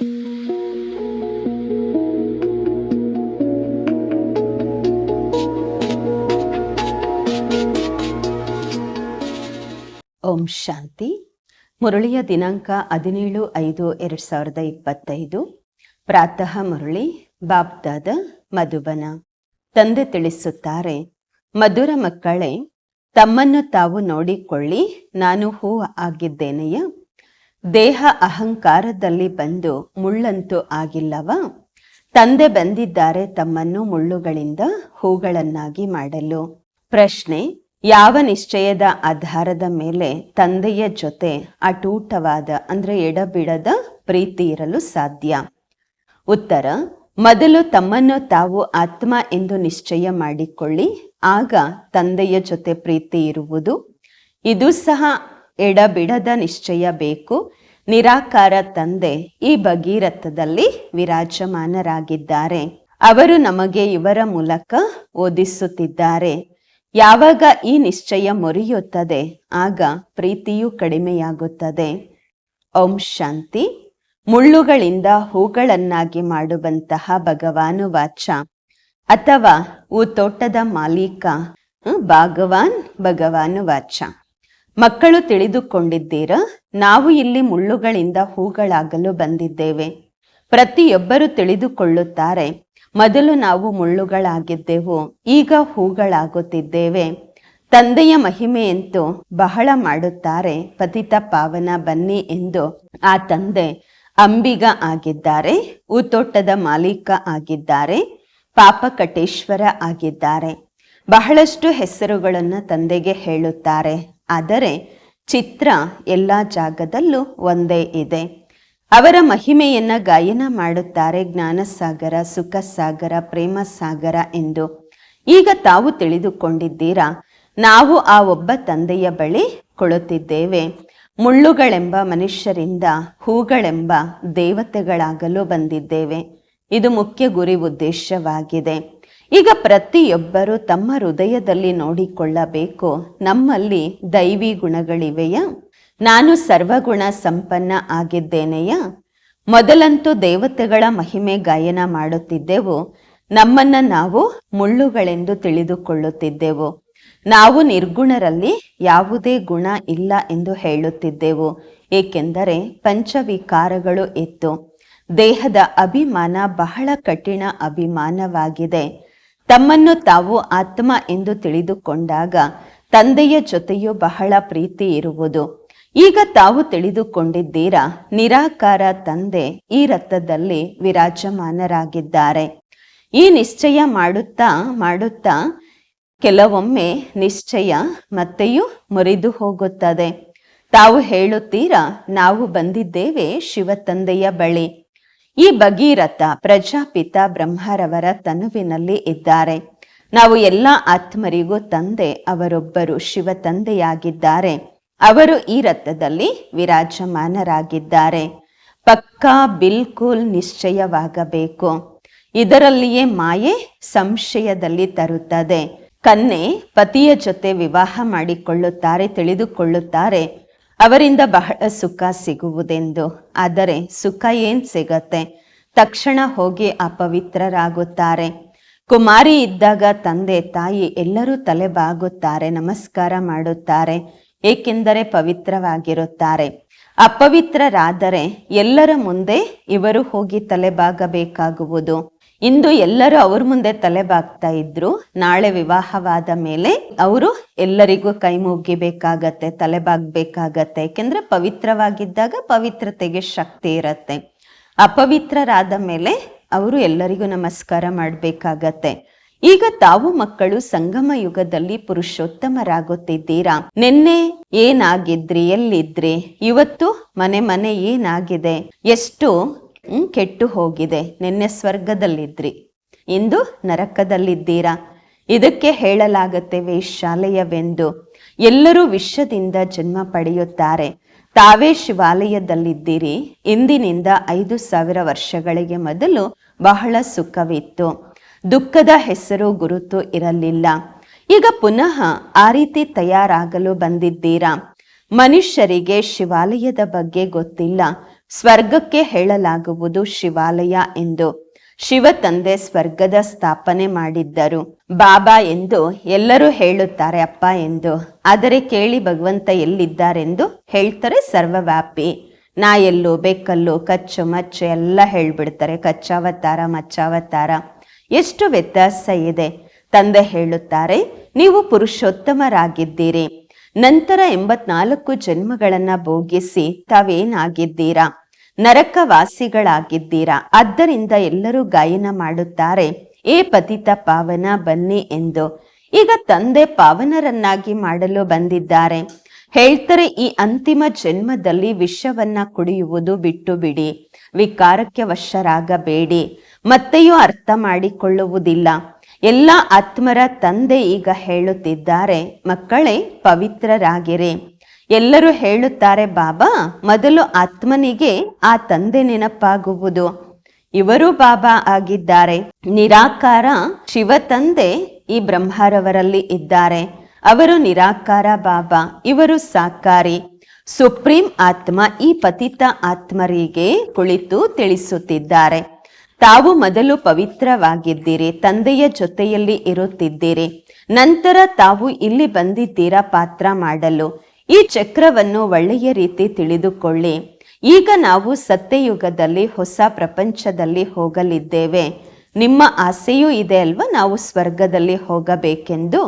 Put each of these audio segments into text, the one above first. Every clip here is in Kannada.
ಓಂ ಶಾಂತಿ. ಮುರಳಿಯ ದಿನಾಂಕ ಹದಿನೇಳು ಐದು ಎರಡು ಸಾವಿರದ ಇಪ್ಪತ್ತೈದು. ಪ್ರಾತಃ ಮುರಳಿ ಬಾಬ್ದಾದ ಮಧುಬನ. ತಂದೆ ತಿಳಿಸುತ್ತಾರೆ, ಮಧುರ ಮಕ್ಕಳೇ, ತಮ್ಮನ್ನು ತಾವು ನೋಡಿಕೊಳ್ಳಿ, ನಾನು ಹೂ ಆಗಿದ್ದೇನೆಯ? ದೇಹ ಅಹಂಕಾರದಲ್ಲಿ ಬಂದು ಮುಳ್ಳಂತೂ ಆಗಿಲ್ಲವ? ತಂದೆ ಬಂದಿದ್ದಾರೆ ತಮ್ಮನ್ನು ಮುಳ್ಳುಗಳಿಂದ ಹೂಗಳನ್ನಾಗಿ ಮಾಡಲು. ಪ್ರಶ್ನೆ, ಯಾವ ನಿಶ್ಚಯದ ಆಧಾರದ ಮೇಲೆ ತಂದೆಯ ಜೊತೆ ಅಟೂಟವಾದ, ಅಂದ್ರೆ ಎಡಬಿಡದ ಪ್ರೀತಿ ಇರಲು ಸಾಧ್ಯ? ಉತ್ತರ, ಮೊದಲು ತಮ್ಮನ್ನು ತಾವು ಆತ್ಮ ಎಂದು ನಿಶ್ಚಯ ಮಾಡಿಕೊಳ್ಳಿ, ಆಗ ತಂದೆಯ ಜೊತೆ ಪ್ರೀತಿ ಇರುವುದು. ಇದು ಸಹ ಎಡಬಿಡದ ನಿಶ್ಚಯ ಬೇಕು. ನಿರಾಕಾರ ತಂದೆ ಈ ಭಗೀರಥದಲ್ಲಿ ವಿರಾಜಮಾನರಾಗಿದ್ದಾರೆ. ಅವರು ನಮಗೆ ಇವರ ಮೂಲಕ ಓದಿಸುತ್ತಿದ್ದಾರೆ. ಯಾವಾಗ ಈ ನಿಶ್ಚಯ ಮುರಿಯುತ್ತದೆ, ಆಗ ಪ್ರೀತಿಯು ಕಡಿಮೆಯಾಗುತ್ತದೆ. ಓಂ ಶಾಂತಿ. ಮುಳ್ಳುಗಳಿಂದ ಹೂಗಳನ್ನಾಗಿ ಮಾಡುವಂತಹ ಭಗವಾನು ವಾಚ. ಅಥವಾ ಊ ತೋಟದ ಮಾಲೀಕ ಭಾಗವಾನ್ ಭಗವಾನು ವಾಚ. ಮಕ್ಕಳು ತಿಳಿದುಕೊಂಡಿದ್ದೀರ? ನಾವು ಇಲ್ಲಿ ಮುಳ್ಳುಗಳಿಂದ ಹೂಗಳಾಗಲು ಬಂದಿದ್ದೇವೆ. ಪ್ರತಿಯೊಬ್ಬರು ತಿಳಿದುಕೊಳ್ಳುತ್ತಾರೆ, ಮೊದಲು ನಾವು ಮುಳ್ಳುಗಳಾಗಿದ್ದೆವು, ಈಗ ಹೂಗಳಾಗುತ್ತಿದ್ದೇವೆ. ತಂದೆಯ ಮಹಿಮೆಯಂತೂ ಬಹಳ ಮಾಡುತ್ತಾರೆ, ಪತಿತ ಪಾವನ ಬನ್ನಿ ಎಂದು ಆ ತಂದೆ ಅಂಬಿಗ ಆಗಿದ್ದಾರೆ ಊತೋಟದ ಮಾಲೀಕ ಆಗಿದ್ದಾರೆ, ಪಾಪಕಟೇಶ್ವರ ಆಗಿದ್ದಾರೆ. ಬಹಳಷ್ಟು ಹೆಸರುಗಳನ್ನು ತಂದೆಗೆ ಹೇಳುತ್ತಾರೆ. ಆದರೆ ಚಿತ್ರ ಎಲ್ಲ ಜಾಗದಲ್ಲೂ ಒಂದೇ ಇದೆ. ಅವರ ಮಹಿಮೆಯನ್ನು ಗಾಯನ ಮಾಡುತ್ತಾರೆ ಜ್ಞಾನಸಾಗರ ಸುಖ ಸಾಗರ ಪ್ರೇಮ ಸಾಗರ ಎಂದು. ಈಗ ತಾವು ತಿಳಿದುಕೊಂಡಿದ್ದೀರಾ, ನಾವು ಆ ಒಬ್ಬ ತಂದೆಯ ಬಳಿ ಕೊಳುತ್ತಿದ್ದೇವೆ ಮುಳ್ಳುಗಳೆಂಬ ಮನುಷ್ಯರಿಂದ ಹೂಗಳೆಂಬ ದೇವತೆಗಳಾಗಲು ಬಂದಿದ್ದೇವೆ. ಇದು ಮುಖ್ಯ ಗುರಿ ಉದ್ದೇಶವಾಗಿದೆ. ಈಗ ಪ್ರತಿಯೊಬ್ಬರು ತಮ್ಮ ಹೃದಯದಲ್ಲಿ ನೋಡಿಕೊಳ್ಳಬೇಕು, ನಮ್ಮಲ್ಲಿ ದೈವಿ ಗುಣಗಳಿವೆಯಾ? ನಾನು ಸರ್ವಗುಣ ಸಂಪನ್ನ ಆಗಿದ್ದೇನೆಯಾ? ಮೊದಲಂತೂ ದೇವತೆಗಳ ಮಹಿಮೆ ಗಾಯನ ಮಾಡುತ್ತಿದ್ದೆವು, ನಮ್ಮನ್ನ ನಾವು ಮುಳ್ಳುಗಳೆಂದು ತಿಳಿದುಕೊಳ್ಳುತ್ತಿದ್ದೆವು. ನಾವು ನಿರ್ಗುಣರಲ್ಲಿ ಯಾವುದೇ ಗುಣ ಇಲ್ಲ ಎಂದು ಹೇಳುತ್ತಿದ್ದೆವು, ಏಕೆಂದರೆ ಪಂಚವಿಕಾರಗಳು ಇತ್ತು. ದೇಹದ ಅಭಿಮಾನ ಬಹಳ ಕಠಿಣ ಅಭಿಮಾನವಾಗಿದೆ. ತಮ್ಮನ್ನು ತಾವು ಆತ್ಮ ಎಂದು ತಿಳಿದುಕೊಂಡಾಗ ತಂದೆಯ ಜೊತೆಯೂ ಬಹಳ ಪ್ರೀತಿ ಇರುವುದು. ಈಗ ತಾವು ತಿಳಿದುಕೊಂಡಿದ್ದೀರಾ? ನಿರಾಕಾರ ತಂದೆ ಈ ರಥದಲ್ಲಿ ವಿರಾಜಮಾನರಾಗಿದ್ದಾರೆ. ಈ ನಿಶ್ಚಯ ಮಾಡುತ್ತಾ ಮಾಡುತ್ತಾ ಕೆಲವೊಮ್ಮೆ ನಿಶ್ಚಯ ಮತ್ತೆಯೂ ಮುರಿದು ಹೋಗುತ್ತದೆ. ತಾವು ಹೇಳುತ್ತೀರಾ, ನಾವು ಬಂದಿದ್ದೇವೆ ಶಿವ ತಂದೆಯ ಬಳಿ. ಈ ಭಗೀರಥ ಪ್ರಜಾಪಿತ ಬ್ರಹ್ಮರವರ ತನುವಿನಲ್ಲಿ ಇದ್ದಾರೆ. ನಾವು ಎಲ್ಲ ಆತ್ಮರಿಗೂ ತಂದೆ, ಅವರೊಬ್ಬರು ಶಿವ ತಂದೆಯಾಗಿದ್ದಾರೆ. ಅವರು ಈ ರಥದಲ್ಲಿ ವಿರಾಜಮಾನರಾಗಿದ್ದಾರೆ. ಪಕ್ಕಾ ಬಿಲ್ಕುಲ್ ನಿಶ್ಚಯವಾಗಬೇಕು. ಇದರಲ್ಲಿಯೇ ಮಾಯೆ ಸಂಶಯದಲ್ಲಿ ತರುತ್ತದೆ. ಕನ್ನೆ ಪತಿಯ ಜೊತೆ ವಿವಾಹ ಮಾಡಿಕೊಳ್ಳುತ್ತಾರೆ, ತಿಳಿದುಕೊಳ್ಳುತ್ತಾರೆ. ಅವರಿಂದ ಬಹಳ ಸುಖ ಸಿಗುವುದೆಂದು. ಆದರೆ ಸುಖ ಏನ್ ಸಿಗತ್ತೆ? ತಕ್ಷಣ ಹೋಗಿ ಅಪವಿತ್ರರಾಗುತ್ತಾರೆ. ಕುಮಾರಿ ಇದ್ದಾಗ ತಂದೆ, ತಾಯಿ ಎಲ್ಲರೂ ತಲೆ ಬಾಗುತ್ತಾರೆ ನಮಸ್ಕಾರ ಮಾಡುತ್ತಾರೆ, ಏಕೆಂದರೆ ಪವಿತ್ರವಾಗಿರುತ್ತಾರೆ. ಅಪವಿತ್ರರಾದರೆ ಎಲ್ಲರ ಮುಂದೆ ಇವರು ಹೋಗಿ ತಲೆಬಾಗಬೇಕಾಗುವುದು. ಇಂದು ಎಲ್ಲರೂ ಅವ್ರ ಮುಂದೆ ತಲೆಬಾಗ್ತಾ ಇದ್ರು. ನಾಳೆ ವಿವಾಹವಾದ ಮೇಲೆ ಅವರು ಎಲ್ಲರಿಗೂ ಕೈ ಮುಗಿಬೇಕಾಗತ್ತೆ ತಲೆಬಾಗ್ಬೇಕಾಗತ್ತೆ ಯಾಕೆಂದ್ರೆ ಪವಿತ್ರವಾಗಿದ್ದಾಗ ಪವಿತ್ರತೆಗೆ ಶಕ್ತಿ ಇರತ್ತೆ. ಅಪವಿತ್ರರಾದ ಮೇಲೆ ಅವರು ಎಲ್ಲರಿಗೂ ನಮಸ್ಕಾರ ಮಾಡಬೇಕಾಗತ್ತೆ. ಈಗ ತಾವು ಮಕ್ಕಳು ಸಂಗಮ ಯುಗದಲ್ಲಿ ಪುರುಷೋತ್ತಮರಾಗುತ್ತಿದ್ದೀರಾ? ನಿನ್ನೆ ಏನಾಗಿದ್ರಿ? ಎಲ್ಲಿದ್ರಿ? ಇವತ್ತು ಮನೆ ಮನೆ ಏನಾಗಿದೆ? ಎಷ್ಟು ಕೆಟ್ಟು ಹೋಗಿದೆ. ನಿನ್ನೆ ಸ್ವರ್ಗದಲ್ಲಿದ್ರಿ. ಇಂದು ನರಕದಲ್ಲಿದ್ದೀರಾ? ಇದಕ್ಕೆ ಹೇಳಲಾಗತ್ತೆ ವೇಶ್ಯಾಲಯವೆಂದು. ಎಲ್ಲರೂ ವಿಷದಿಂದ ಜನ್ಮ ಪಡೆಯುತ್ತಾರೆ. ತಾವೇ ಶಿವಾಲಯದಲ್ಲಿದ್ದೀರಿ. ಇಂದಿನಿಂದ ಐದು ಸಾವಿರ ವರ್ಷಗಳಿಗೆ ಮೊದಲು ಬಹಳ ಸುಖವಿತ್ತು. ದುಃಖದ ಹೆಸರು ಗುರುತು ಇರಲಿಲ್ಲ. ಈಗ ಪುನಃ ಆ ರೀತಿ ತಯಾರಾಗಲು ಬಂದಿದ್ದೀರಾ? ಮನುಷ್ಯರಿಗೆ ಶಿವಾಲಯದ ಬಗ್ಗೆ ಗೊತ್ತಿಲ್ಲ. ಸ್ವರ್ಗಕ್ಕೆ ಹೇಳಲಾಗುವುದು ಶಿವಾಲಯ ಎಂದು. ಶಿವ ತಂದೆ ಸ್ವರ್ಗದ ಸ್ಥಾಪನೆ ಮಾಡಿದ್ದರು. ಬಾಬಾ ಎಂದು ಎಲ್ಲರೂ ಹೇಳುತ್ತಾರೆ, ಅಪ್ಪ ಎಂದು. ಆದರೆ ಕೇಳಿ ಭಗವಂತ ಎಲ್ಲಿದ್ದಾರೆಂದು ಹೇಳ್ತಾರೆ ಸರ್ವವ್ಯಾಪಿ. ನಾ ಎಲ್ಲೋ ಬೆಕ್ಕಲ್ಲು ಕಚ್ಚು ಮಚ್ಚು ಎಲ್ಲ ಹೇಳ್ಬಿಡ್ತಾರೆ, ಕಚ್ಚಾವತಾರ, ಮಚ್ಚಾವತಾರ. ಎಷ್ಟು ವ್ಯತ್ಯಾಸ ಇದೆ. ತಂದೆ ಹೇಳುತ್ತಾರೆ, ನೀವು ಪುರುಷೋತ್ತಮರಾಗಿದ್ದೀರಿ. ನಂತರ ಎಂಬತ್ನಾಲ್ಕು ಜನ್ಮಗಳನ್ನ ಭೋಗಿಸಿ ತಾವೇನಾಗಿದ್ದೀರಾ? ನರಕವಾಸಿಗಳಾಗಿದ್ದೀರಾ? ಆದ್ದರಿಂದ ಎಲ್ಲರೂ ಗಾಯನ ಮಾಡುತ್ತಾರೆ. ಏ ಪತಿತ ಪಾವನ, ಬನ್ನಿ ಎಂದು. ಈಗ ತಂದೆ ಪಾವನರನ್ನಾಗಿ ಮಾಡಲು ಬಂದಿದ್ದಾರೆ. ಹೇಳ್ತಾರೆ, ಈ ಅಂತಿಮ ಜನ್ಮದಲ್ಲಿ ವಿಷವನ್ನ ಕುಡಿಯುವುದು ಬಿಟ್ಟು ಬಿಡಿ ವಿಕಾರಕ್ಕೆ ವಶರಾಗಬೇಡಿ. ಮತ್ತೆಯೂ ಅರ್ಥ ಮಾಡಿಕೊಳ್ಳುವುದಿಲ್ಲ. ಎಲ್ಲ ಆತ್ಮರ ತಂದೆ ಈಗ ಹೇಳುತ್ತಿದ್ದಾರೆ, ಮಕ್ಕಳೇ ಪವಿತ್ರರಾಗಿರಿ. ಎಲ್ಲರೂ ಹೇಳುತ್ತಾರೆ, ಬಾಬಾ, ಮೊದಲು ಆತ್ಮನಿಗೆ ಆ ತಂದೆ ನೆನಪಾಗುವುದು. ಇವರು ಬಾಬಾ ಆಗಿದ್ದಾರೆ. ನಿರಾಕಾರ ಶಿವ ತಂದೆ ಈ ಬ್ರಹ್ಮರವರಲ್ಲಿ ಇದ್ದಾರೆ. ಅವರು ನಿರಾಕಾರ ಬಾಬಾ, ಇವರು ಸಾಕಾರಿ. ಸುಪ್ರೀಂ ಆತ್ಮ ಈ ಪತಿತ ಆತ್ಮರಿಗೆ ಕುಳಿತು ತಿಳಿಸುತ್ತಿದ್ದಾರೆ. ತಾವು ಮೊದಲು ಪವಿತ್ರವಾಗಿದ್ದೀರಿ, ತಂದೆಯ ಜೊತೆಯಲ್ಲಿ ಇರುತ್ತಿದ್ದೀರಿ. ನಂತರ ತಾವು ಇಲ್ಲಿ ಬಂದಿದ್ದೀರಾ ಪಾತ್ರ ಮಾಡಲು. ಈ ಚಕ್ರವನ್ನು ಒಳ್ಳೆಯ ರೀತಿ ತಿಳಿದುಕೊಳ್ಳಿ. ಈಗ ನಾವು ಸತ್ಯಯುಗದಲ್ಲಿ ಹೊಸ ಪ್ರಪಂಚದಲ್ಲಿ ಹೋಗಲಿದ್ದೇವೆ. ನಿಮ್ಮ ಆಸೆಯೂ ಇದೆ ಅಲ್ವಾ ನಾವು ಸ್ವರ್ಗದಲ್ಲಿ ಹೋಗಬೇಕೆಂದು?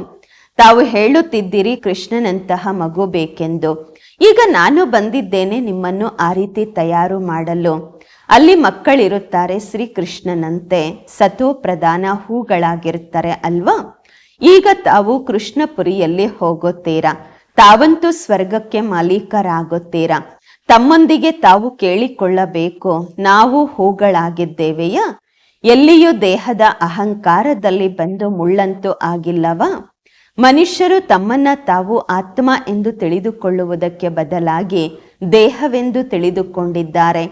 ತಾವು ಹೇಳುತ್ತಿದ್ದೀರಿ ಕೃಷ್ಣನಂತಹ ಮಗು ಬೇಕೆಂದು. ಈಗ ನಾನು ಬಂದಿದ್ದೇನೆ ನಿಮ್ಮನ್ನು ಆ ರೀತಿ ತಯಾರು ಮಾಡಲು. ಅಲ್ಲಿ ಮಕ್ಕಳಿರುತ್ತಾರೆ ಶ್ರೀಕೃಷ್ಣನಂತೆ. ಸತು ಪ್ರಧಾನ ಹೂಗಳಾಗಿರುತ್ತಾರೆ ಅಲ್ವಾ? ಈಗ ತಾವು ಕೃಷ್ಣಪುರಿಯಲ್ಲಿ ಹೋಗುತ್ತೀರಾ? ತಾವಂತೂ ಸ್ವರ್ಗಕ್ಕೆ ಮಾಲೀಕರಾಗುತ್ತೀರಾ? ತಮ್ಮೊಂದಿಗೆ ತಾವು ಕೇಳಿಕೊಳ್ಳಬೇಕು, ನಾವು ಹೂಗಳಾಗಿದ್ದೇವೆಯ? ಎಲ್ಲಿಯೂ ದೇಹದ ಅಹಂಕಾರದಲ್ಲಿ ಬಂದು ಮುಳ್ಳಂತೂ ಆಗಿಲ್ಲವಾ? ಮನುಷ್ಯರು ತಮ್ಮನ್ನ ತಾವು ಆತ್ಮ ಎಂದು ತಿಳಿದುಕೊಳ್ಳುವುದಕ್ಕೆ ಬದಲಾಗಿ ದೇಹವೆಂದು ತಿಳಿದುಕೊಂಡಿದ್ದಾರೆ.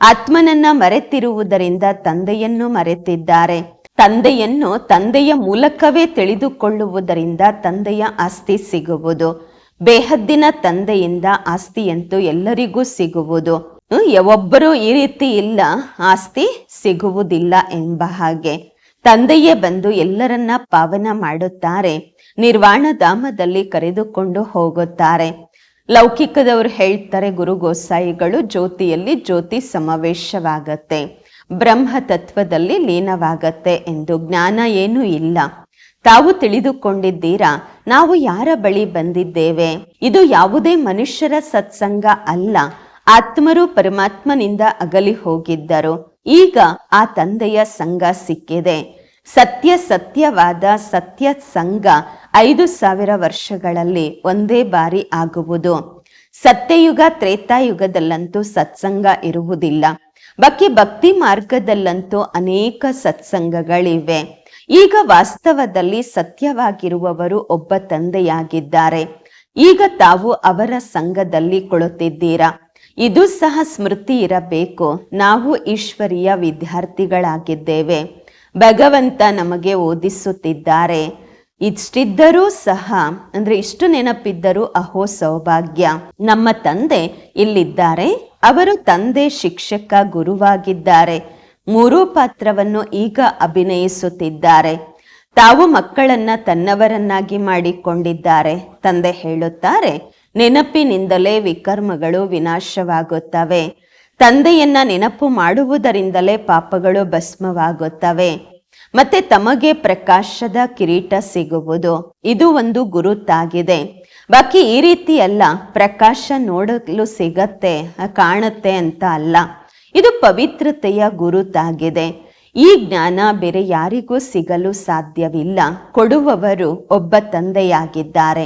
ಆತ್ಮನನ್ನ ಮರೆತಿರುವುದರಿಂದ ತಂದೆಯನ್ನು ಮರೆತಿದ್ದಾರೆ. ತಂದೆಯನ್ನು ತಂದೆಯ ಮೂಲಕವೇ ತಿಳಿದುಕೊಳ್ಳುವುದರಿಂದ ತಂದೆಯ ಆಸ್ತಿ ಸಿಗುವುದು. ಬೇಹದ್ದಿನ ತಂದೆಯಿಂದ ಆಸ್ತಿಯಂತೂ ಎಲ್ಲರಿಗೂ ಸಿಗುವುದು. ಒಬ್ಬರು ಈ ರೀತಿ ಇಲ್ಲ. ಆಸ್ತಿ ಸಿಗುವುದಿಲ್ಲ ಎಂಬ ಹಾಗೆ. ತಂದೆಯೇ ಬಂದು ಎಲ್ಲರನ್ನ ಪಾವನ ಮಾಡುತ್ತಾರೆ. ನಿರ್ವಾಣ ಧಾಮದಲ್ಲಿ ಕರೆದುಕೊಂಡು ಹೋಗುತ್ತಾರೆ. ಲೌಕಿಕದವರು ಹೇಳ್ತಾರೆ, ಗುರು ಗೋಸಾಯಿಗಳು ಜ್ಯೋತಿಯಲ್ಲಿ ಜ್ಯೋತಿ ಸಮಾವೇಶವಾಗತ್ತೆ. ಬ್ರಹ್ಮ ತತ್ವದಲ್ಲಿ ಲೀನವಾಗತ್ತೆ ಎಂದು ಜ್ಞಾನ ಏನೂ ಇಲ್ಲ. ತಾವು ತಿಳಿದುಕೊಂಡಿದ್ದೀರಾ? ನಾವು ಯಾರ ಬಳಿ ಬಂದಿದ್ದೇವೆ? ಇದು ಯಾವುದೇ ಮನುಷ್ಯರ ಸತ್ಸಂಗ ಅಲ್ಲ. ಆತ್ಮರು ಪರಮಾತ್ಮನಿಂದ ಅಗಲಿ ಹೋಗಿದ್ದರು. ಈಗ ಆ ತಂದೆಯ ಸಂಘ ಸಿಕ್ಕಿದೆ. ಸತ್ಯ ಸತ್ಯವಾದ ಸತ್ಯ ಸಂಘ ಐದು ಸಾವಿರ ವರ್ಷಗಳಲ್ಲಿ ಒಂದೇ ಬಾರಿ ಆಗುವುದು. ಸತ್ಯಯುಗ ತ್ರೇತಾಯುಗದಲ್ಲಂತೂ ಸತ್ಸಂಗ ಇರುವುದಿಲ್ಲ. ಬಾಕಿ ಭಕ್ತಿ ಮಾರ್ಗದಲ್ಲಂತೂ ಅನೇಕ ಸತ್ಸಂಗಗಳಿವೆ. ಈಗ ವಾಸ್ತವದಲ್ಲಿ ಸತ್ಯವಾಗಿರುವವರು ಒಬ್ಬ ತಂದೆಯಾಗಿದ್ದಾರೆ. ಈಗ ತಾವು ಅವರ ಸಂಘದಲ್ಲಿ ಕೊಳುತ್ತಿದ್ದೀರಾ ಇದು ಸಹ ಸ್ಮೃತಿ ಇರಬೇಕು. ನಾವು ಈಶ್ವರಿಯ ವಿದ್ಯಾರ್ಥಿಗಳಾಗಿದ್ದೇವೆ. ಭಗವಂತ ನಮಗೆ ಓದಿಸುತ್ತಿದ್ದಾರೆ. ಇಷ್ಟಿದ್ದರೂ ಸಹ, ಅಂದ್ರೆ ಇಷ್ಟು ನೆನಪಿದ್ದರೂ ಅಹೋ ಸೌಭಾಗ್ಯ. ನಮ್ಮ ತಂದೆ ಇಲ್ಲಿದ್ದಾರೆ. ಅವರು ತಂದೆ ಶಿಕ್ಷಕ ಗುರುವಾಗಿದ್ದಾರೆ. ಮೂರೂ ಪಾತ್ರವನ್ನು ಈಗ ಅಭಿನಯಿಸುತ್ತಿದ್ದಾರೆ. ತಾವು ಮಕ್ಕಳನ್ನ ತನ್ನವರನ್ನಾಗಿ ಮಾಡಿಕೊಂಡಿದ್ದಾರೆ. ತಂದೆ ಹೇಳುತ್ತಾರೆ, ನೆನಪಿನಿಂದಲೇ ವಿಕರ್ಮಗಳು ವಿನಾಶವಾಗುತ್ತವೆ. ತಂದೆಯನ್ನ ನೆನಪು ಮಾಡುವುದರಿಂದಲೇ ಪಾಪಗಳು ಭಸ್ಮವಾಗುತ್ತವೆ. ಮತ್ತೆ ತಮಗೆ ಪ್ರಕಾಶದ ಕಿರೀಟ ಸಿಗುವುದು. ಇದು ಒಂದು ಗುರುತಾಗಿದೆ. ಬಾಕಿ ಈ ರೀತಿ ಅಲ್ಲ ಪ್ರಕಾಶ ನೋಡಲು ಸಿಗತ್ತೆ, ಕಾಣುತ್ತೆ ಅಂತ ಅಲ್ಲ. ಇದು ಪವಿತ್ರತೆಯ ಗುರುತಾಗಿದೆ. ಈ ಜ್ಞಾನ ಬೇರೆ ಯಾರಿಗೂ ಸಿಗಲು ಸಾಧ್ಯವಿಲ್ಲ. ಕೊಡುವವರು ಒಬ್ಬ ತಂದೆಯಾಗಿದ್ದಾರೆ.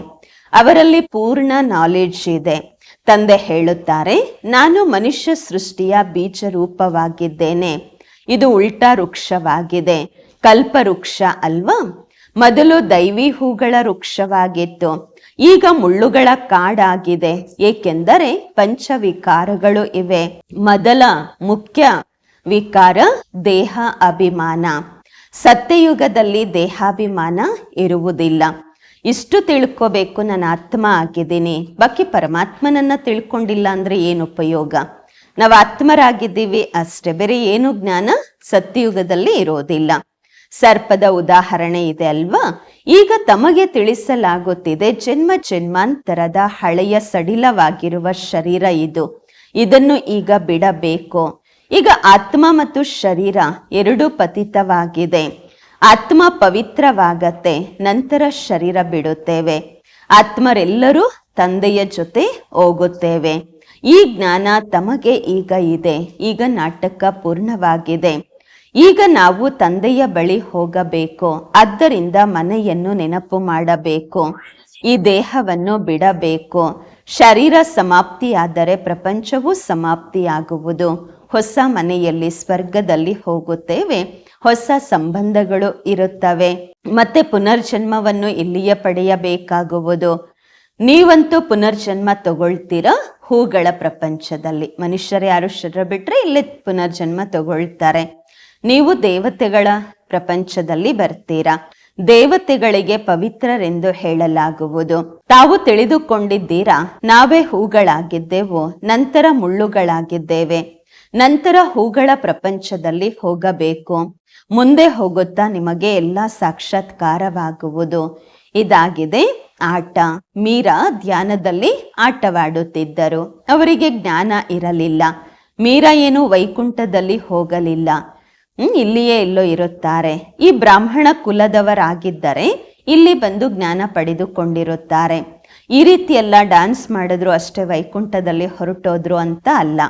ಅವರಲ್ಲಿ ಪೂರ್ಣ ನಾಲೆಡ್ಜ್ ಇದೆ. ತಂದೆ ಹೇಳುತ್ತಾರೆ, ನಾನು ಮನುಷ್ಯ ಸೃಷ್ಟಿಯ ಬೀಜ ರೂಪವಾಗಿದ್ದೇನೆ ಇದು ಉಲ್ಟಾ ವೃಕ್ಷವಾಗಿದೆ. ಕಲ್ಪವೃಕ್ಷ ಅಲ್ವಾ? ಮೊದಲು ದೈವಿ ಹೂಗಳ ವೃಕ್ಷವಾಗಿತ್ತು. ಈಗ ಮುಳ್ಳುಗಳ ಕಾಡಾಗಿದೆ. ಏಕೆಂದರೆ ಪಂಚವಿಕಾರಗಳು ಇವೆ. ಮೊದಲ ಮುಖ್ಯ ವಿಕಾರ ದೇಹ ಅಭಿಮಾನ. ಸತ್ಯಯುಗದಲ್ಲಿ ದೇಹಾಭಿಮಾನ ಇರುವುದಿಲ್ಲ. ಇಷ್ಟು ತಿಳ್ಕೋಬೇಕು ನಾನು ಆತ್ಮ ಆಗಿದ್ದೀನಿ. ಬಾಕಿ ಪರಮಾತ್ಮನನ್ನ ತಿಳ್ಕೊಂಡಿಲ್ಲ ಅಂದ್ರೆ ಏನು ಉಪಯೋಗ? ನಾವು ಆತ್ಮರಾಗಿದ್ದೀವಿ ಅಷ್ಟೇ. ಬೇರೆ ಏನು ಜ್ಞಾನ ಸತ್ಯಯುಗದಲ್ಲಿ ಇರೋದಿಲ್ಲ. ಸರ್ಪದ ಉದಾಹರಣೆ ಇದೆ ಅಲ್ವಾ? ಈಗ ತಮಗೆ ತಿಳಿಸಲಾಗುತ್ತಿದೆ ಜನ್ಮ ಜನ್ಮಾಂತರದ ಹಳೆಯ ಸಡಿಲವಾಗಿರುವ ಶರೀರ ಇದು. ಇದನ್ನು ಈಗ ಬಿಡಬೇಕು. ಈಗ ಆತ್ಮ ಮತ್ತು ಶರೀರ ಎರಡೂ ಪತಿತವಾಗಿದೆ. ಆತ್ಮ ಪವಿತ್ರವಾಗತ್ತೆ, ನಂತರ ಶರೀರ ಬಿಡುತ್ತೇವೆ. ಆತ್ಮರೆಲ್ಲರೂ ತಂದೆಯ ಜೊತೆ ಹೋಗುತ್ತೇವೆ. ಈ ಜ್ಞಾನ ತಮಗೆ ಈಗ ಇದೆ. ಈಗ ನಾಟಕ ಪೂರ್ಣವಾಗಿದೆ. ಈಗ ನಾವು ತಂದೆಯ ಬಳಿ ಹೋಗಬೇಕು. ಆದ್ದರಿಂದ ಮನೆಯನ್ನು ನೆನಪು ಮಾಡಬೇಕು. ಈ ದೇಹವನ್ನು ಬಿಡಬೇಕು. ಶರೀರ ಸಮಾಪ್ತಿಯಾದರೆ ಪ್ರಪಂಚವೂ ಸಮಾಪ್ತಿಯಾಗುವುದು. ಹೊಸ ಮನೆಯಲ್ಲಿ ಸ್ವರ್ಗದಲ್ಲಿ ಹೋಗುತ್ತೇವೆ. ಹೊಸ ಸಂಬಂಧಗಳು ಇರುತ್ತವೆ. ಮತ್ತೆ ಪುನರ್ಜನ್ಮವನ್ನು ಇಲ್ಲಿಯೇ ಪಡೆಯಬೇಕಾಗುವುದು. ನೀವಂತೂ ಪುನರ್ಜನ್ಮ ತಗೊಳ್ತೀರಾ? ಹೂಗಳ ಪ್ರಪಂಚದಲ್ಲಿ. ಮನುಷ್ಯರು ಯಾರು ಶರೀರ ಬಿಟ್ರೆ ಇಲ್ಲೇ ಪುನರ್ಜನ್ಮ ತಗೊಳ್ತಾರೆ. ನೀವು ದೇವತೆಗಳ ಪ್ರಪಂಚದಲ್ಲಿ ಬರ್ತೀರಾ? ದೇವತೆಗಳಿಗೆ ಪವಿತ್ರರೆಂದು ಹೇಳಲಾಗುವುದು. ತಾವು ತಿಳಿದುಕೊಂಡಿದ್ದೀರಾ? ನಾವೇ ಹೂಗಳಾಗಿದ್ದೆವು, ನಂತರ ಮುಳ್ಳುಗಳಾಗಿದ್ದೇವೆ. ನಂತರ ಹೂಗಳ ಪ್ರಪಂಚದಲ್ಲಿ ಹೋಗಬೇಕು. ಮುಂದೆ ಹೋಗುತ್ತಾ ನಿಮಗೆ ಎಲ್ಲ ಸಾಕ್ಷಾತ್ಕಾರವಾಗುವುದು. ಇದಾಗಿದೆ ಆಟ. ಮೀರಾ ಧ್ಯಾನದಲ್ಲಿ ಆಟವಾಡುತ್ತಿದ್ದರು. ಅವರಿಗೆ ಜ್ಞಾನ ಇರಲಿಲ್ಲ. ಮೀರಾ ಏನು ವೈಕುಂಠದಲ್ಲಿ ಹೋಗಲಿಲ್ಲ. ಇಲ್ಲಿಯೇ ಎಲ್ಲೋ ಇರುತ್ತಾರೆ. ಈ ಬ್ರಾಹ್ಮಣ ಕುಲದವರಾಗಿದ್ದರೆ ಇಲ್ಲಿ ಬಂದು ಜ್ಞಾನ ಪಡೆದುಕೊಂಡಿರುತ್ತಾರೆ. ಈ ರೀತಿ ಎಲ್ಲ ಡ್ಯಾನ್ಸ್ ಮಾಡಿದ್ರು ಅಷ್ಟೇ ವೈಕುಂಠದಲ್ಲಿ ಹೊರಟೋದ್ರು ಅಂತ ಅಲ್ಲ.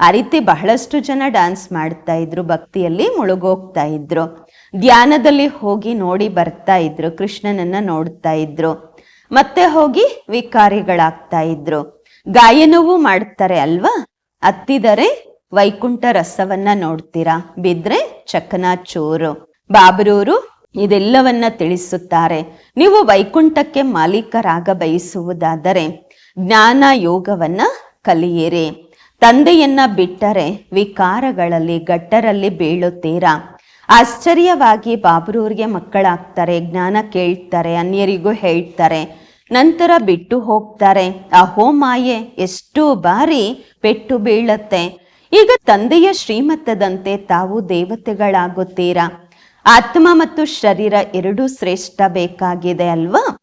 ಆ ರೀತಿ ಬಹಳಷ್ಟು ಜನ ಡ್ಯಾನ್ಸ್ ಮಾಡ್ತಾ ಇದ್ರು, ಭಕ್ತಿಯಲ್ಲಿ ಮುಳುಗೋಗ್ತಾ ಇದ್ರು. ಧ್ಯಾನದಲ್ಲಿ ಹೋಗಿ ನೋಡಿ ಬರ್ತಾ ಇದ್ರು, ಕೃಷ್ಣನನ್ನ ನೋಡ್ತಾ ಇದ್ರು. ಮತ್ತೆ ಹೋಗಿ ವಿಕಾರಿಗಳಾಗ್ತಾ ಇದ್ರು. ಗಾಯನವೂ ಮಾಡ್ತಾರೆ ಅಲ್ವಾ? ಹತ್ತಿದರೆ ವೈಕುಂಠ ರಸವನ್ನ ನೋಡ್ತೀರಾ? ಬಿದ್ರೆ ಚಕನ ಚೂರು. ಬಾಬರೂರು ಇದೆಲ್ಲವನ್ನ ತಿಳಿಸುತ್ತಾರೆ. ನೀವು ವೈಕುಂಠಕ್ಕೆ ಮಾಲೀಕರಾಗ ಬಯಸುವುದಾದರೆ ಜ್ಞಾನ ಯೋಗವನ್ನ ಕಲಿಯಿರಿ. ತಂದೆಯನ್ನ ಬಿಟ್ಟರೆ ವಿಕಾರಗಳಲ್ಲಿ ಗಟ್ಟರಲ್ಲಿ ಬೀಳುತ್ತೀರಾ? ಆಶ್ಚರ್ಯವಾಗಿ ಬಾಬರೂರಿಗೆ ಮಕ್ಕಳಾಗ್ತಾರೆ, ಜ್ಞಾನ ಕೇಳ್ತಾರೆ, ಅನ್ಯರಿಗೂ ಹೇಳ್ತಾರೆ. ನಂತರ ಬಿಟ್ಟು ಹೋಗ್ತಾರೆ. ಆ ಹೋಮಾಯೆ ಎಷ್ಟು ಬಾರಿ ಪೆಟ್ಟು ಬೀಳತ್ತೆ. ಈಗ ತಂದೆಯ ಶ್ರೀಮತ್ತದಂತೆ ತಾವು ದೇವತೆಗಳಾಗುತ್ತೀರಾ? ಆತ್ಮ ಮತ್ತು ಶರೀರ ಎರಡೂ ಶ್ರೇಷ್ಠ ಬೇಕಾಗಿದೆ ಅಲ್ವಾ?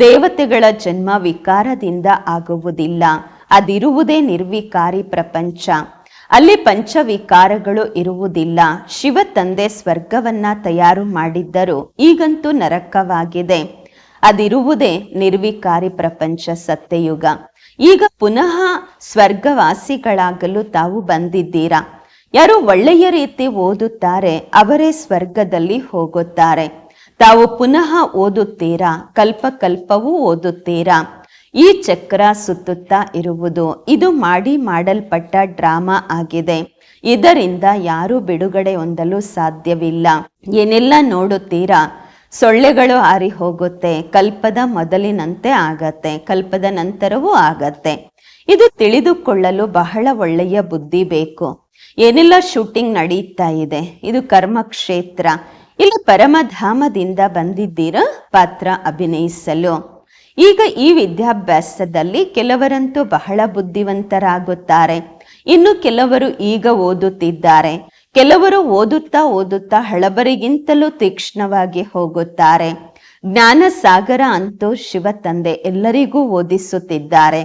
ದೇವತೆಗಳ ಜನ್ಮ ವಿಕಾರದಿಂದ ಆಗುವುದಿಲ್ಲ. ಅದಿರುವುದೇ ನಿರ್ವಿಕಾರಿ ಪ್ರಪಂಚ. ಅಲ್ಲಿ ಪಂಚವಿಕಾರಗಳು ಇರುವುದಿಲ್ಲ. ಶಿವ ತಂದೆ ಸ್ವರ್ಗವನ್ನ ತಯಾರು ಮಾಡಿದ್ದರು ಈಗಂತೂ ನರಕವಾಗಿದೆ. ಅದಿರುವುದೇ ನಿರ್ವಿಕಾರಿ ಪ್ರಪಂಚ ಸತ್ಯಯುಗ. ಈಗ ಪುನಃ ಸ್ವರ್ಗವಾಸಿಗಳಾಗಲು ತಾವು ಬಂದಿದ್ದೀರಾ? ಯಾರು ಒಳ್ಳೆಯ ರೀತಿ ಓದುತ್ತಾರೆ, ಅವರೇ ಸ್ವರ್ಗದಲ್ಲಿ ಹೋಗುತ್ತಾರೆ. ತಾವು ಪುನಃ ಓದುತ್ತೀರಾ? ಕಲ್ಪ ಕಲ್ಪವೂ ಓದುತ್ತೀರಾ? ಈ ಚಕ್ರ ಸುತ್ತುತ್ತಾ ಇರುವುದು, ಇದು ಮಾಡಿ ಮಾಡಲ್ಪಟ್ಟ ಡ್ರಾಮಾ ಆಗಿದೆ. ಇದರಿಂದ ಯಾರು ಬಿಡುಗಡೆ ಹೊಂದಲು ಸಾಧ್ಯವಿಲ್ಲ. ಏನೆಲ್ಲ ನೋಡುತ್ತೀರಾ? ಸೊಳ್ಳೆಗಳು ಹಾರಿ ಹೋಗುತ್ತೆ, ಕಲ್ಪದ ಮೊದಲಿನಂತೆ ಆಗತ್ತೆ, ಕಲ್ಪದ ನಂತರವೂ ಆಗತ್ತೆ. ಇದು ತಿಳಿದುಕೊಳ್ಳಲು ಬಹಳ ಒಳ್ಳೆಯ ಬುದ್ಧಿ ಬೇಕು. ಏನೆಲ್ಲ ಶೂಟಿಂಗ್ ನಡೀತಾ ಇದೆ, ಇದು ಕರ್ಮಕ್ಷೇತ್ರ. ಇಲ್ಲಿ ಪರಮಧಾಮದಿಂದ ಬಂದಿದ್ದೀರ ಪಾತ್ರ ಅಭಿನಯಿಸಲು? ಈಗ ಈ ವಿದ್ಯಾಭ್ಯಾಸದಲ್ಲಿ ಕೆಲವರಂತೂ ಬಹಳ ಬುದ್ಧಿವಂತರಾಗುತ್ತಾರೆ. ಇನ್ನು ಕೆಲವರು ಈಗ ಓದುತ್ತಿದ್ದಾರೆ. ಕೆಲವರು ಓದುತ್ತಾ ಓದುತ್ತಾ ಹಳಬರಿಗಿಂತಲೂ ತೀಕ್ಷ್ಣವಾಗಿ ಹೋಗುತ್ತಾರೆ. ಜ್ಞಾನ ಸಾಗರ ಅಂತೂ ಶಿವ ತಂದೆ ಎಲ್ಲರಿಗೂ ಓದಿಸುತ್ತಿದ್ದಾರೆ.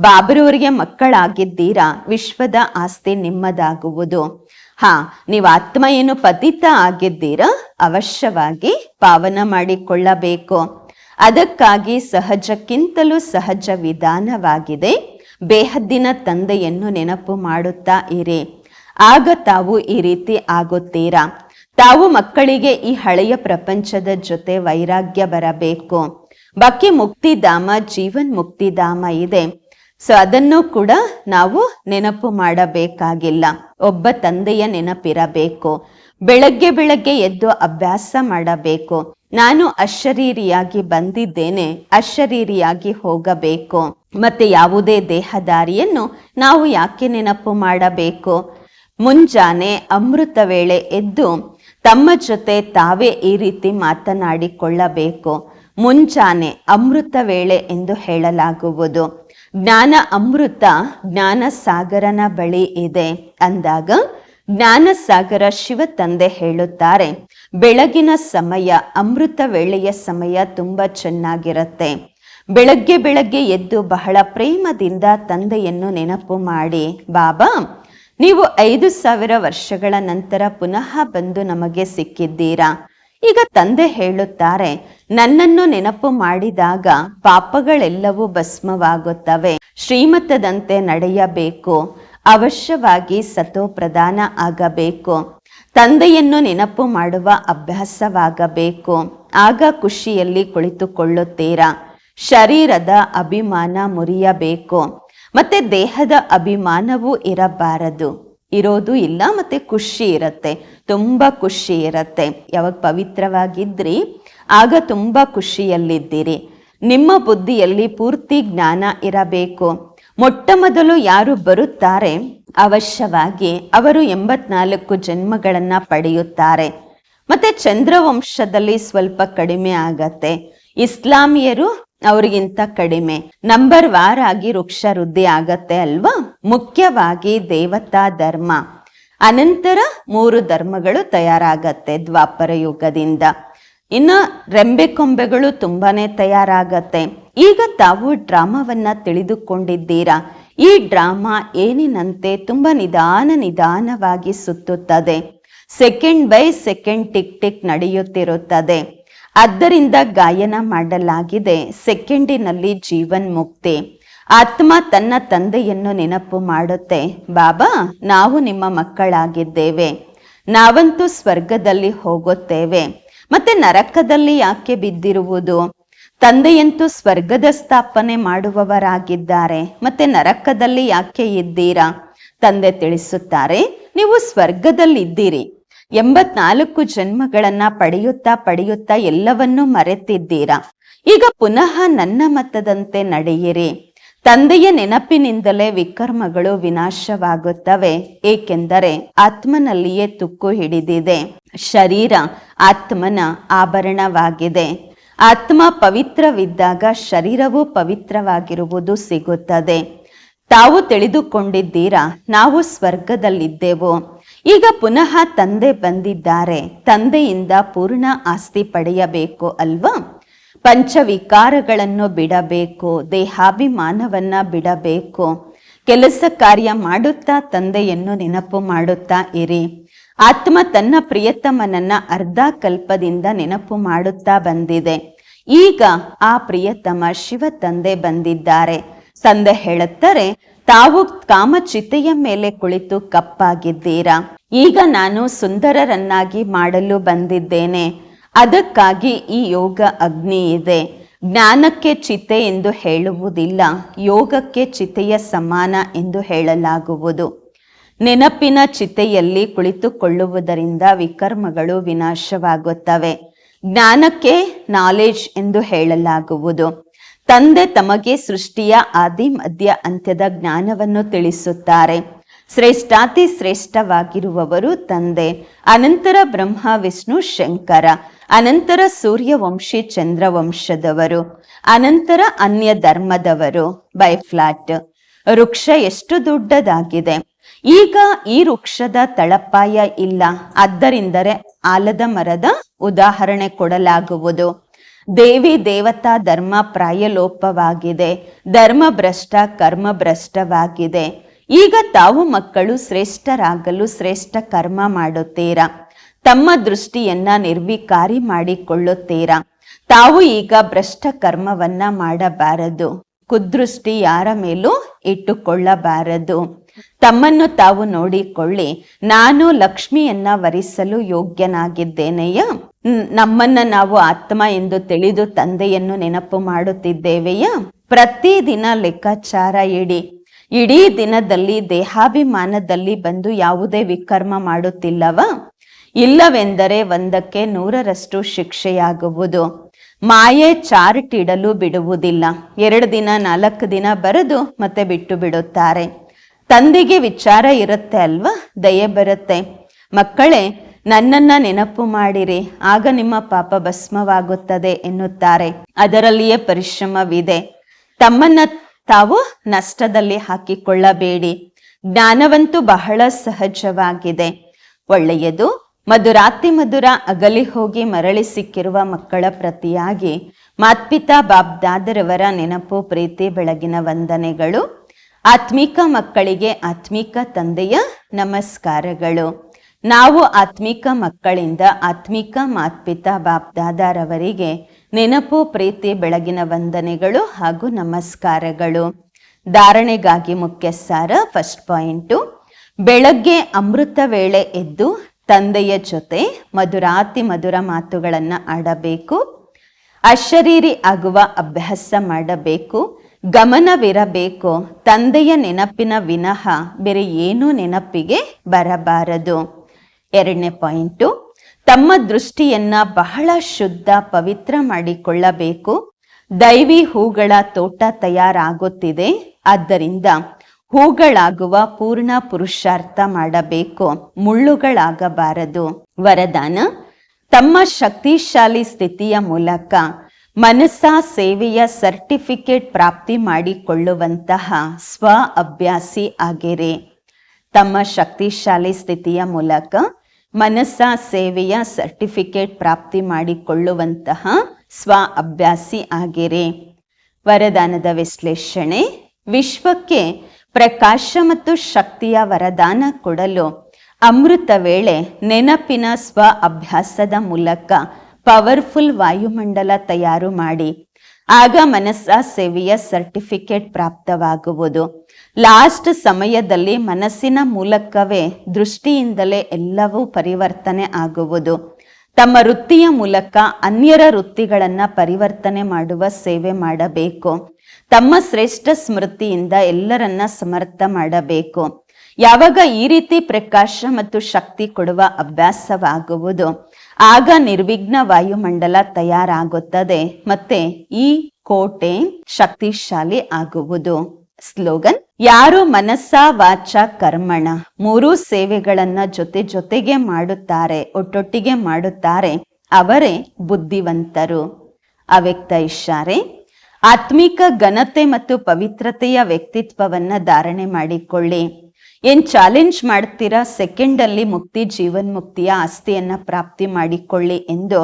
ಬಾಬರವರಿಗೆ ಮಕ್ಕಳಾಗಿದ್ದೀರಾ? ವಿಶ್ವದ ಆಸ್ತಿ ನಿಮ್ಮದಾಗುವುದು. ಹಾ, ನೀವು ಆತ್ಮ ಏನು ಪತಿತ ಆಗಿದ್ದೀರಾ? ಅವಶ್ಯವಾಗಿ ಪಾವನ ಮಾಡಿಕೊಳ್ಳಬೇಕು. ಅದಕ್ಕಾಗಿ ಸಹಜಕ್ಕಿಂತಲೂ ಸಹಜ ವಿಧಾನವಾಗಿದೆ. ಬೇಹದ್ದಿನ ತಂದೆಯನ್ನು ನೆನಪು ಮಾಡುತ್ತಾ ಇರಿ. ಆಗ ತಾವು ಈ ರೀತಿ ಆಗುತ್ತೀರಾ? ತಾವು ಮಕ್ಕಳಿಗೆ ಈ ಹಳೆಯ ಪ್ರಪಂಚದ ಜೊತೆ ವೈರಾಗ್ಯ ಬರಬೇಕು. ಬಾಕಿ ಮುಕ್ತಿಧಾಮ, ಜೀವನ್ ಮುಕ್ತಿಧಾಮ ಇದೆ. ಸೊ, ಅದನ್ನು ಕೂಡ ನಾವು ನೆನಪು ಮಾಡಬೇಕಾಗಿಲ್ಲ. ಒಬ್ಬ ತಂದೆಯ ನೆನಪಿರಬೇಕು. ಬೆಳಗ್ಗೆ ಬೆಳಗ್ಗೆ ಎದ್ದು ಅಭ್ಯಾಸ ಮಾಡಬೇಕು. ನಾನು ಅಶರೀರಿಯಾಗಿ ಬಂದಿದ್ದೇನೆ, ಅಶರೀರಿಯಾಗಿ ಹೋಗಬೇಕು. ಮತ್ತೆ ಯಾವುದೇ ದೇಹದಾರಿಯನ್ನು ನಾವು ಯಾಕೆ ನೆನಪು ಮಾಡಬೇಕು? ಮುಂಜಾನೆ ಅಮೃತ ವೇಳೆ ಎದ್ದು ತಮ್ಮ ಜೊತೆ ತಾವೇ ಈ ರೀತಿ ಮಾತನಾಡಿಕೊಳ್ಳಬೇಕು. ಮುಂಜಾನೆ ಅಮೃತ ವೇಳೆ ಎಂದು ಹೇಳಲಾಗುವುದು. ಜ್ಞಾನ ಅಮೃತ ಜ್ಞಾನ ಸಾಗರನ ಬಳಿ ಇದೆ ಅಂದಾಗ ಜ್ಞಾನ ಸಾಗರ ಶಿವ ತಂದೆ ಹೇಳುತ್ತಾರೆ, ಬೆಳಗಿನ ಸಮಯ, ಅಮೃತ ವೇಳೆಯ ಸಮಯ ತುಂಬಾ ಚೆನ್ನಾಗಿರುತ್ತೆ. ಬೆಳಗ್ಗೆ ಬೆಳಗ್ಗೆ ಎದ್ದು ಬಹಳ ಪ್ರೇಮದಿಂದ ತಂದೆಯನ್ನು ನೆನಪು ಮಾಡಿ. ಬಾಬಾ ನೀವು ಐದು ಸಾವಿರ ವರ್ಷಗಳ ನಂತರ ಪುನಃ ಬಂದು ನಮಗೆ ಸಿಕ್ಕಿದ್ದೀರಾ? ಈಗ ತಂದೆ ಹೇಳುತ್ತಾರೆ, ನನ್ನನ್ನು ನೆನಪು ಮಾಡಿದಾಗ ಪಾಪಗಳೆಲ್ಲವೂ ಭಸ್ಮವಾಗುತ್ತವೆ. ಶ್ರೀಮತದಂತೆ ನಡೆಯಬೇಕು. ಅವಶ್ಯವಾಗಿ ಸತೋ ಪ್ರಧಾನ ಆಗಬೇಕು. ತಂದೆಯನ್ನು ನೆನಪು ಮಾಡುವ ಅಭ್ಯಾಸವಾಗಬೇಕು. ಆಗ ಖುಷಿಯಲ್ಲಿ ಕುಳಿತುಕೊಳ್ಳುತ್ತೀರಾ? ಶರೀರದ ಅಭಿಮಾನ ಮುರಿಯಬೇಕು. ಮತ್ತೆ ದೇಹದ ಅಭಿಮಾನವೂ ಇರಬಾರದು. ಇರೋದು ಇಲ್ಲ, ಮತ್ತೆ ಖುಷಿ ಇರತ್ತೆ. ತುಂಬಾ ಖುಷಿ ಇರತ್ತೆ. ಯಾವಾಗ ಪವಿತ್ರವಾಗಿದ್ರಿ, ಆಗ ತುಂಬಾ ಖುಷಿಯಲ್ಲಿದ್ದೀರಿ. ನಿಮ್ಮ ಬುದ್ಧಿಯಲ್ಲಿ ಪೂರ್ತಿ ಜ್ಞಾನ ಇರಬೇಕು. ಮೊಟ್ಟ ಮೊದಲು ಯಾರು ಬರುತ್ತಾರೆ, ಅವಶ್ಯವಾಗಿ ಅವರು ಎಂಬತ್ನಾಲ್ಕು ಜನ್ಮಗಳನ್ನ ಪಡೆಯುತ್ತಾರೆ. ಮತ್ತೆ ಚಂದ್ರವಂಶದಲ್ಲಿ ಸ್ವಲ್ಪ ಕಡಿಮೆ ಆಗತ್ತೆ. ಇಸ್ಲಾಮಿಯರು ಅವರಿಗಿಂತ ಕಡಿಮೆ. ನಂಬರ್ ವಾರ್ ಆಗಿ ವೃಕ್ಷ ವೃದ್ಧಿ ಆಗತ್ತೆ ಅಲ್ವಾ? ಮುಖ್ಯವಾಗಿ ದೇವತಾ ಧರ್ಮ. ಅನಂತರ ಮೂರು ಧರ್ಮಗಳು ತಯಾರಾಗತ್ತೆ ದ್ವಾಪರ ಯುಗದಿಂದ. ಇನ್ನು ರೆಂಬೆ ಕೊಂಬೆಗಳು ತುಂಬಾನೇ ತಯಾರಾಗತ್ತೆ. ಈಗ ತಾವು ಡ್ರಾಮಾವನ್ನ ತಿಳಿದುಕೊಂಡಿದ್ದೀರಾ? ಈ ಡ್ರಾಮಾ ಏನಿನಂತೆ ತುಂಬಾ ನಿಧಾನ ನಿಧಾನವಾಗಿ ಸುತ್ತುತ್ತದೆ. Second by second tick tick ನಡೆಯುತ್ತಿರುತ್ತದೆ. ಆದ್ದರಿಂದ ಗಾಯನ ಮಾಡಲಾಗಿದೆ. ಸೆಕೆಂಡಿನಲ್ಲಿ ಜೀವನ್ ಮುಕ್ತಿ. ಆತ್ಮ ತನ್ನ ತಂದೆಯನ್ನು ನೆನಪು ಮಾಡುತ್ತೆ. ಬಾಬಾ, ನಾವು ನಿಮ್ಮ ಮಕ್ಕಳಾಗಿದ್ದೇವೆ. ನಾವಂತೂ ಸ್ವರ್ಗದಲ್ಲಿ ಹೋಗುತ್ತೇವೆ. ಮತ್ತೆ ನರಕದಲ್ಲಿ ಯಾಕೆ ಬಿದ್ದಿರುವುದು? ತಂದೆಯಂತೂ ಸ್ವರ್ಗದ ಸ್ಥಾಪನೆ ಮಾಡುವವರಾಗಿದ್ದಾರೆ. ಮತ್ತೆ ನರಕದಲ್ಲಿ ಯಾಕೆ ಇದ್ದೀರಾ? ತಂದೆ ತಿಳಿಸುತ್ತಾರೆ, ನೀವು ಸ್ವರ್ಗದಲ್ಲಿದ್ದೀರಿ. ಎಂಬತ್ನಾಲ್ಕು ಜನ್ಮಗಳನ್ನ ಪಡೆಯುತ್ತಾ ಪಡೆಯುತ್ತಾ ಎಲ್ಲವನ್ನೂ ಮರೆತಿದ್ದೀರಾ? ಈಗ ಪುನಃ ನನ್ನ ಮತದಂತೆ ನಡೆಯಿರಿ. ತಂದೆಯ ನೆನಪಿನಿಂದಲೇ ವಿಕರ್ಮಗಳು ವಿನಾಶವಾಗುತ್ತವೆ, ಏಕೆಂದರೆ ಆತ್ಮನಲ್ಲಿಯೇ ತುಕ್ಕು ಹಿಡಿದಿದೆ. ಶರೀರ ಆತ್ಮನ ಆಭರಣವಾಗಿದೆ. ಆತ್ಮ ಪವಿತ್ರವಿದ್ದಾಗ ಶರೀರವು ಪವಿತ್ರವಾಗಿರುವುದು ಸಿಗುತ್ತದೆ. ತಾವು ತಿಳಿದುಕೊಂಡಿದ್ದೀರಾ? ನಾವು ಸ್ವರ್ಗದಲ್ಲಿದ್ದೆವು. ಈಗ ಪುನಃ ತಂದೆ ಬಂದಿದ್ದಾರೆ. ತಂದೆಯಿಂದ ಪೂರ್ಣ ಆಸ್ತಿ ಪಡೆಯಬೇಕು ಅಲ್ವಾ? ಪಂಚವಿಕಾರಗಳನ್ನು ಬಿಡಬೇಕು, ದೇಹಾಭಿಮಾನವನ್ನ ಬಿಡಬೇಕು. ಕೆಲಸ ಕಾರ್ಯ ಮಾಡುತ್ತಾ ತಂದೆಯನ್ನು ನೆನಪು ಮಾಡುತ್ತಾ ಇರಿ. ಆತ್ಮ ತನ್ನ ಪ್ರಿಯತಮನನ್ನ ಅರ್ಧ ಕಲ್ಪದಿಂದ ನೆನಪು ಮಾಡುತ್ತಾ ಬಂದಿದೆ. ಈಗ ಆ ಪ್ರಿಯತಮ ಶಿವ ತಂದೆ ಬಂದಿದ್ದಾರೆ. ತಂದೆ ಹೇಳುತ್ತಾರೆ ತಾವು ಕಾಮಚಿತೆಯ ಮೇಲೆ ಕುಳಿತು ಕಪ್ಪಾಗಿದ್ದೀರಾ? ಈಗ ನಾನು ಸುಂದರರನ್ನಾಗಿ ಮಾಡಲು ಬಂದಿದ್ದೇನೆ. ಅದಕ್ಕಾಗಿ ಈ ಯೋಗ ಅಗ್ನಿ ಇದೆ. ಜ್ಞಾನಕ್ಕೆ ಚಿತೆ ಎಂದು ಹೇಳುವುದಿಲ್ಲ, ಯೋಗಕ್ಕೆ ಚಿತೆಯ ಸಮಾನ ಎಂದು ಹೇಳಲಾಗುವುದು. ನೆನಪಿನ ಚಿತೆಯಲ್ಲಿ ಕುಳಿತುಕೊಳ್ಳುವುದರಿಂದ ವಿಕರ್ಮಗಳು ವಿನಾಶವಾಗುತ್ತವೆ. ಜ್ಞಾನಕ್ಕೆ ನಾಲೆಜ್ ಎಂದು ಹೇಳಲಾಗುವುದು. ತಂದೆ ತಮಗೆ ಸೃಷ್ಟಿಯ ಆದಿ, ಮಧ್ಯ, ಅಂತ್ಯದ ಜ್ಞಾನವನ್ನು ತಿಳಿಸುತ್ತಾರೆ. ಶ್ರೇಷ್ಠಾತಿ ಶ್ರೇಷ್ಠವಾಗಿರುವವರು ತಂದೆ. ಅನಂತರ ಬ್ರಹ್ಮ, ವಿಷ್ಣು, ಶಂಕರ. ಅನಂತರ ಸೂರ್ಯವಂಶಿ, ಚಂದ್ರವಂಶದವರು. ಅನಂತರ ಅನ್ಯ ಧರ್ಮದವರು. ಬೈ ಫ್ಲಾಟ್. ವೃಕ್ಷ ಎಷ್ಟು ದೊಡ್ಡದಾಗಿದೆ. ಈಗ ಈ ವೃಕ್ಷದ ತಳಪಾಯ ಇಲ್ಲ. ಆದ್ದರಿಂದರೆ ಆಲದ ಮರದ ಉದಾಹರಣೆ ಕೊಡಲಾಗುವುದು. ದೇವಿ ದೇವತಾ ಧರ್ಮ ಪ್ರಾಯಲೋಪವಾಗಿದೆ ಧರ್ಮ ಭ್ರಷ್ಟ ಕರ್ಮ ಭ್ರಷ್ಟವಾಗಿದೆ ಈಗ ತಾವು ಮಕ್ಕಳು ಶ್ರೇಷ್ಠರಾಗಲು ಶ್ರೇಷ್ಠ ಕರ್ಮ ಮಾಡುತ್ತೀರಾ? ತಮ್ಮ ದೃಷ್ಟಿಯನ್ನ ನಿರ್ವಿಕಾರಿ ಮಾಡಿಕೊಳ್ಳುತ್ತೀರಾ? ತಾವು ಈಗ ಭ್ರಷ್ಟ ಕರ್ಮವನ್ನ ಮಾಡಬಾರದು. ಕುದೃಷ್ಟಿ ಯಾರ ಮೇಲೂ ಇಟ್ಟುಕೊಳ್ಳಬಾರದು. ತಮ್ಮನ್ನು ತಾವು ನೋಡಿಕೊಳ್ಳಿ. ನಾನು ಲಕ್ಷ್ಮಿಯನ್ನ ವರಿಸಲು ಯೋಗ್ಯನಾಗಿದ್ದೇನೆಯ? ನಮ್ಮನ್ನ ನಾವು ಆತ್ಮ ಎಂದು ತಿಳಿದು ತಂದೆಯನ್ನು ನೆನಪು ಮಾಡುತ್ತಿದ್ದೇವೆಯಾ? ಪ್ರತಿದಿನ ಲೆಕ್ಕಾಚಾರ ಇಡಿ. ಇಡೀ ದಿನದಲ್ಲಿ ದೇಹಾಭಿಮಾನದಲ್ಲಿ ಬಂದು ಯಾವುದೇ ವಿಕರ್ಮ ಮಾಡುತ್ತಿಲ್ಲವ? ಇಲ್ಲವೆಂದರೆ ಒಂದಕ್ಕೆ ನೂರರಷ್ಟು ಶಿಕ್ಷೆಯಾಗುವುದು. ಮಾಯೆ ಚಾರ್ಟ್ ಇಡಲು ಬಿಡುವುದಿಲ್ಲ. ಎರಡು ದಿನ, ನಾಲ್ಕು ದಿನ ಬರೆದು ಮತ್ತೆ ಬಿಟ್ಟು ಬಿಡುತ್ತಾರೆ. ತಂದೆಗೆ ವಿಚಾರ ಇರುತ್ತೆ ಅಲ್ವಾ? ದಯೆ ಬರುತ್ತೆ. ಮಕ್ಕಳೇ, ನನ್ನನ್ನ ನೆನಪು ಮಾಡಿರಿ. ಆಗ ನಿಮ್ಮ ಪಾಪ ಭಸ್ಮವಾಗುತ್ತದೆ ಎನ್ನುತ್ತಾರೆ. ಅದರಲ್ಲಿಯೇ ಪರಿಶ್ರಮವಿದೆ. ತಮ್ಮನ್ನ ತಾವು ನಷ್ಟದಲ್ಲಿ ಹಾಕಿಕೊಳ್ಳಬೇಡಿ. ಜ್ಞಾನವಂತೂ ಬಹಳ ಸಹಜವಾಗಿದೆ. ಒಳ್ಳೆಯದು ಮಧುರಾತಿ ಮಧುರ ಅಗಲಿ ಹೋಗಿ ಮರಳಿ ಸಿಕ್ಕಿರುವ ಮಕ್ಕಳ ಪ್ರತಿಯಾಗಿ ಮಾತ್ಪಿತಾ ಬಾಬ್ದಾದರವರ ನೆನಪು, ಪ್ರೀತಿ, ಬೆಳಗಿನ ವಂದನೆಗಳು. ಆತ್ಮಿಕ ಮಕ್ಕಳಿಗೆ ಆತ್ಮಿಕ ತಂದೆಯ ನಮಸ್ಕಾರಗಳು. ನಾವು ಆತ್ಮಿಕ ಮಕ್ಕಳಿಂದ ಆತ್ಮಿಕ ಮಾತ್ಪಿತಾ ಬಾಬ್ದಾದಾರವರಿಗೆ ನೆನಪು, ಪ್ರೀತಿ, ಬೆಳಗಿನ ವಂದನೆಗಳು ಹಾಗೂ ನಮಸ್ಕಾರಗಳು. ಧಾರಣೆಗಾಗಿ ಮುಖ್ಯ ಸಾರ ಫಸ್ಟ್ ಪಾಯಿಂಟು. ಬೆಳಗ್ಗೆ ಅಮೃತ ವೇಳೆ ಎದ್ದು ತಂದೆಯ ಜೊತೆ ಮಧುರಾತಿ ಮಧುರ ಮಾತುಗಳನ್ನು ಆಡಬೇಕು. ಅಶರೀರಿ ಆಗುವ ಅಭ್ಯಾಸ ಮಾಡಬೇಕು. ಗಮನವಿರಬೇಕು. ತಂದೆಯ ನೆನಪಿನ ವಿನಃ ಬೇರೆ ಏನೂ ನೆನಪಿಗೆ ಬರಬಾರದು. ಎರಡನೇ ಪಾಯಿಂಟು, ತಮ್ಮ ದೃಷ್ಟಿಯನ್ನ ಬಹಳ ಶುದ್ಧ ಪವಿತ್ರ ಮಾಡಿಕೊಳ್ಳಬೇಕು. ದೈವಿ ಹೂಗಳ ತೋಟ ತಯಾರಾಗುತ್ತಿದೆ. ಆದ್ದರಿಂದ ಹೂಗಳಾಗುವ ಪೂರ್ಣ ಪುರುಷಾರ್ಥ ಮಾಡಬೇಕು. ಮುಳ್ಳುಗಳಾಗಬಾರದು. ವರದಾನ, ತಮ್ಮ ಶಕ್ತಿಶಾಲಿ ಸ್ಥಿತಿಯ ಮೂಲಕ ಮನಸ್ಸ ಸೇವೆಯ ಸರ್ಟಿಫಿಕೇಟ್ ಪ್ರಾಪ್ತಿ ಮಾಡಿಕೊಳ್ಳುವಂತಹ ಸ್ವ ಅಭ್ಯಾಸಿ ಆಗಿರಿ. ತಮ್ಮ ಶಕ್ತಿಶಾಲಿ ಸ್ಥಿತಿಯ ಮೂಲಕ ಮನಸ್ಸ ಸೇವೆಯ ಸರ್ಟಿಫಿಕೇಟ್ ಪ್ರಾಪ್ತಿ ಮಾಡಿಕೊಳ್ಳುವಂತಹ ಸ್ವ ಅಭ್ಯಾಸಿ ಆಗಿರಿ. ವರದಾನದ ವಿಶ್ಲೇಷಣೆ, ವಿಶ್ವಕ್ಕೆ ಪ್ರಕಾಶ ಮತ್ತು ಶಕ್ತಿಯ ವರದಾನ ಕೊಡಲು ಅಮೃತ ವೇಳೆ ನೆನಪಿನ ಸ್ವ ಅಭ್ಯಾಸದ ಮೂಲಕ ಪವರ್ಫುಲ್ ವಾಯುಮಂಡಲ ತಯಾರು ಮಾಡಿ, ಆಗ ಮನಸ್ಸ ಸೇವೆಯ ಸರ್ಟಿಫಿಕೇಟ್ ಪ್ರಾಪ್ತವಾಗುವುದು. ಲಾಸ್ಟ್ ಸಮಯದಲ್ಲಿ ಮನಸ್ಸಿನ ಮೂಲಕವೇ ದೃಷ್ಟಿಯಿಂದಲೇ ಎಲ್ಲವೂ ಪರಿವರ್ತನೆ ಆಗುವುದು. ತಮ್ಮ ವೃತ್ತಿಯ ಮೂಲಕ ಅನ್ಯರ ವೃತ್ತಿಗಳನ್ನ ಪರಿವರ್ತನೆ ಮಾಡುವ ಸೇವೆ ಮಾಡಬೇಕು. ತಮ್ಮ ಶ್ರೇಷ್ಠ ಸ್ಮೃತಿಯಿಂದ ಎಲ್ಲರನ್ನ ಸಮರ್ಥ ಮಾಡಬೇಕು. ಯಾವಾಗ ಈ ರೀತಿ ಪ್ರಕಾಶ ಮತ್ತು ಶಕ್ತಿ ಕೊಡುವ ಅಭ್ಯಾಸವಾಗುವುದು? ಆಗ ನಿರ್ವಿಘ್ನ ವಾಯುಮಂಡಲ ತಯಾರಾಗುತ್ತದೆ. ಮತ್ತೆ ಈ ಕೋಟೆ ಶಕ್ತಿಶಾಲಿ ಆಗುವುದು. ಸ್ಲೋಗನ್ ಯಾರು ಮನಸ್ಸ ವಾಚ ಕರ್ಮಣ? ಮೂರೂ ಸೇವೆಗಳನ್ನ ಜೊತೆ ಜೊತೆಗೆ ಮಾಡುತ್ತಾರೆ, ಒಟ್ಟೊಟ್ಟಿಗೆ ಮಾಡುತ್ತಾರೆ, ಅವರೇ ಬುದ್ಧಿವಂತರು. ಅವ್ಯಕ್ತ ಇಶಾರೆ ಆತ್ಮಿಕ ಘನತೆ ಮತ್ತು ಪವಿತ್ರತೆಯ ವ್ಯಕ್ತಿತ್ವವನ್ನ ಧಾರಣೆ ಮಾಡಿಕೊಳ್ಳಿ. ಏನ್ ಚಾಲೆಂಜ್ ಮಾಡ್ತೀರಾ? ಸೆಕೆಂಡ್ ಅಲ್ಲಿ ಮುಕ್ತಿ ಜೀವನ್ ಮುಕ್ತಿಯ ಆಸ್ತಿಯನ್ನ ಪ್ರಾಪ್ತಿ ಮಾಡಿಕೊಳ್ಳಿ ಎಂದು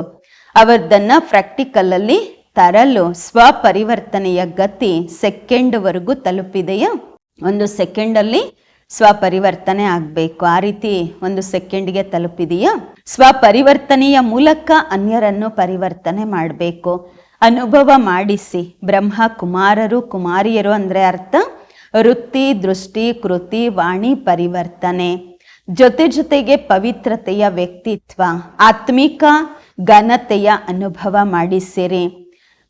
ಅವರದನ್ನ ಪ್ರಾಕ್ಟಿಕಲ್ ಅಲ್ಲಿ ತರಲು ಸ್ವಪರಿವರ್ತನೆಯ ಗತಿ ಸೆಕೆಂಡ್ ವರೆಗೂ ತಲುಪಿದೆಯಾ? ಒಂದು ಸೆಕೆಂಡಲ್ಲಿ ಸ್ವಪರಿವರ್ತನೆ ಆಗಬೇಕು. ಆ ರೀತಿ ಒಂದು ಸೆಕೆಂಡ್ಗೆ ತಲುಪಿದೆಯಾ? ಸ್ವಪರಿವರ್ತನೆಯ ಮೂಲಕ ಅನ್ಯರನ್ನು ಪರಿವರ್ತನೆ ಮಾಡಬೇಕು. ಅನುಭವ ಮಾಡಿಸಿ. ಬ್ರಹ್ಮ, ಕುಮಾರರು, ಕುಮಾರಿಯರು ಅಂದರೆ ಅರ್ಥ? ವೃತ್ತಿ, ದೃಷ್ಟಿ, ಕೃತಿ, ವಾಣಿ, ಪರಿವರ್ತನೆ. ಜೊತೆ ಜೊತೆಗೆ ಪವಿತ್ರತೆಯ ವ್ಯಕ್ತಿತ್ವ. ಆತ್ಮಿಕ ಘನತೆಯ ಅನುಭವ ಮಾಡಿಸಿರಿ.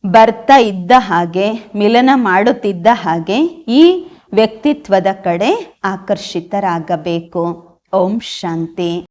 ಬರ್ತಾ ಇದ್ದ ಹಾಗೆ, ಮಿಲನ ಮಾಡುತ್ತಿದ್ದ ಹಾಗೆ ಈ ವ್ಯಕ್ತಿತ್ವದ ಕಡೆ ಆಕರ್ಷಿತರಾಗಬೇಕು. ಓಂ ಶಾಂತಿ.